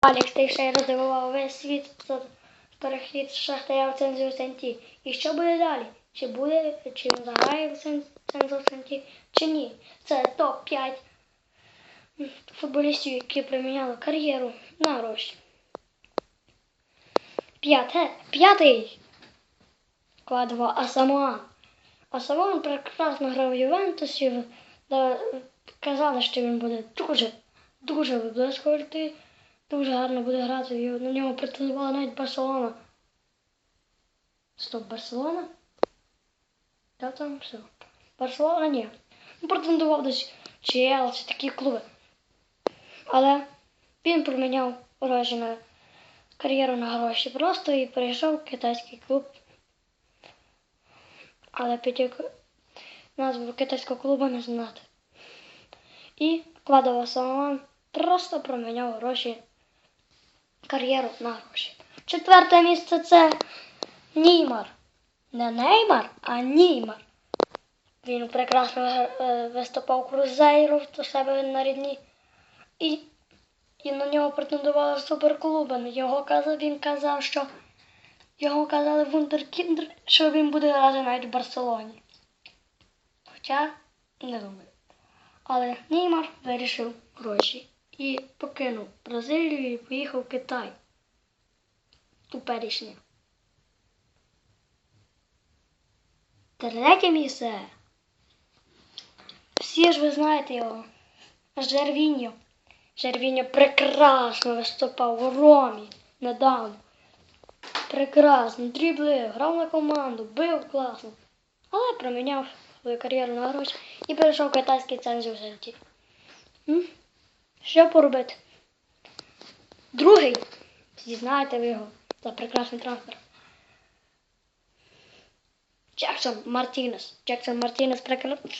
Алекс Тейшейра здивував весь світ за перехід Шахтаря в Цензю Сенті. І що буде далі? Чи буде, чи він заграє в Цен- Цензю Сенті, чи ні? Це топ-5 футболістів, які приміняли кар'єру на гроші. П'яте, п'ятий. Кладова Асамуан. Асамуан прекрасно грав в Ювентусі. Казали, що він буде дуже, дуже виблискувати. Дуже гарно буде грати. І На нього претендувала навіть Барселона. Стоп, Барселона? Де там все? Барселона ні. Ну, претендував десь Челсі, такі клуби. Але він проміняв гроші на кар'єру на гроші просто і перейшов в китайський клуб. Але під яку назву китайського клубу не знати. І Кладова Саламан просто проміняв гроші кар'єру на гроші. Четверте місце це Неймар. Не Неймар, а Неймар. Він прекрасно е, виступав Крузейру в себе на рідні. І, на нього претендували суперклуби. Його казав, він казав, що його казали Вундеркіндер, що він буде грати навіть в Барселоні. Хоча не думаю. Але Неймар вирішив гроші і покинув Бразилію і поїхав в Китай. Туперішнє. Третє місце. Всі ж ви знаєте його. Жервіньо. Жервіньо прекрасно виступав у Ромі недавно. Прекрасно, дрібли, грав на команду, бив класно. Але проміняв свою кар'єру на гроші і перейшов в китайський цензів житті. Що поробити? Другий, знаєте ви його, за прекрасний трансфер. Джексон Мартінес. Джексон Мартінес прекрасно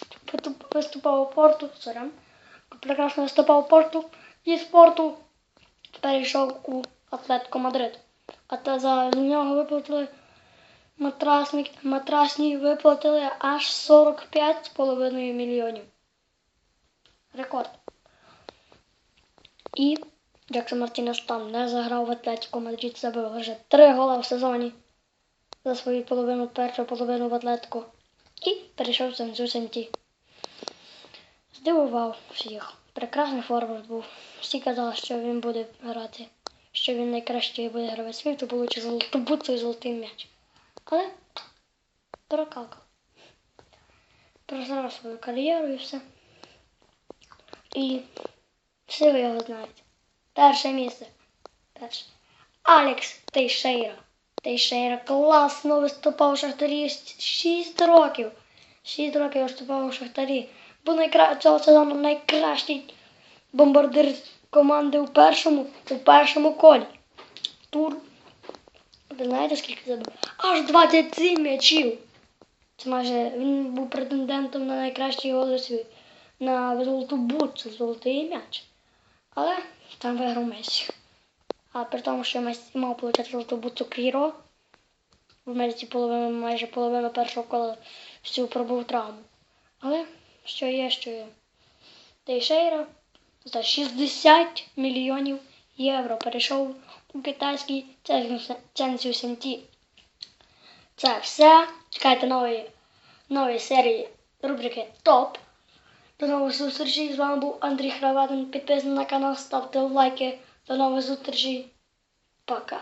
виступав у порту. Сорян. Прекрасно виступав у порту і з порту перейшов у Атлетико Мадрид. А та за нього виплатили матрасні, матрасні виплатили аж 45,5 мільйонів. Рекорд. І Джексон Мартінес там не заграв в Атлетико Мадрид, забив вже три гола в сезоні за свою половину, першу половину в Атлетико. І перейшов в Сенті. Здивував всіх. Прекрасний форвард був. Всі казали, що він буде грати, що він найкращий буде гравець світу, получив золоту бутсу і золотий м'яч. Але прокакав. Прозрав свою кар'єру і все. І всі ви його знаєте. Перше місце. Перше. Алекс Тейшейра. Тейшейра класно виступав у Шахтарі 6 років. 6 років виступав у Шахтарі. Був найкра... цього сезону найкращий бомбардир команди у першому, у першому колі. Тур. Ви знаєте, скільки забив? Аж 27 м'ячів. Це майже він був претендентом на найкращий гол у світі. На золоту бутсу, золотий м'яч. Але там виграв Месі. А при тому, що Месі мав отримати золоту бутсу Кріро, в Америці половину, майже половину першого кола всю пробув травму. Але що є, що є. Тейшейра за 60 мільйонів євро перейшов у китайський Ценсю Сенті. Це все. Чекайте нової, нової серії рубрики ТОП. До нових зустрічей. З вами був Андрій Храватин. Підписуйтесь на канал, ставте лайки. До нових зустрічей. Пока.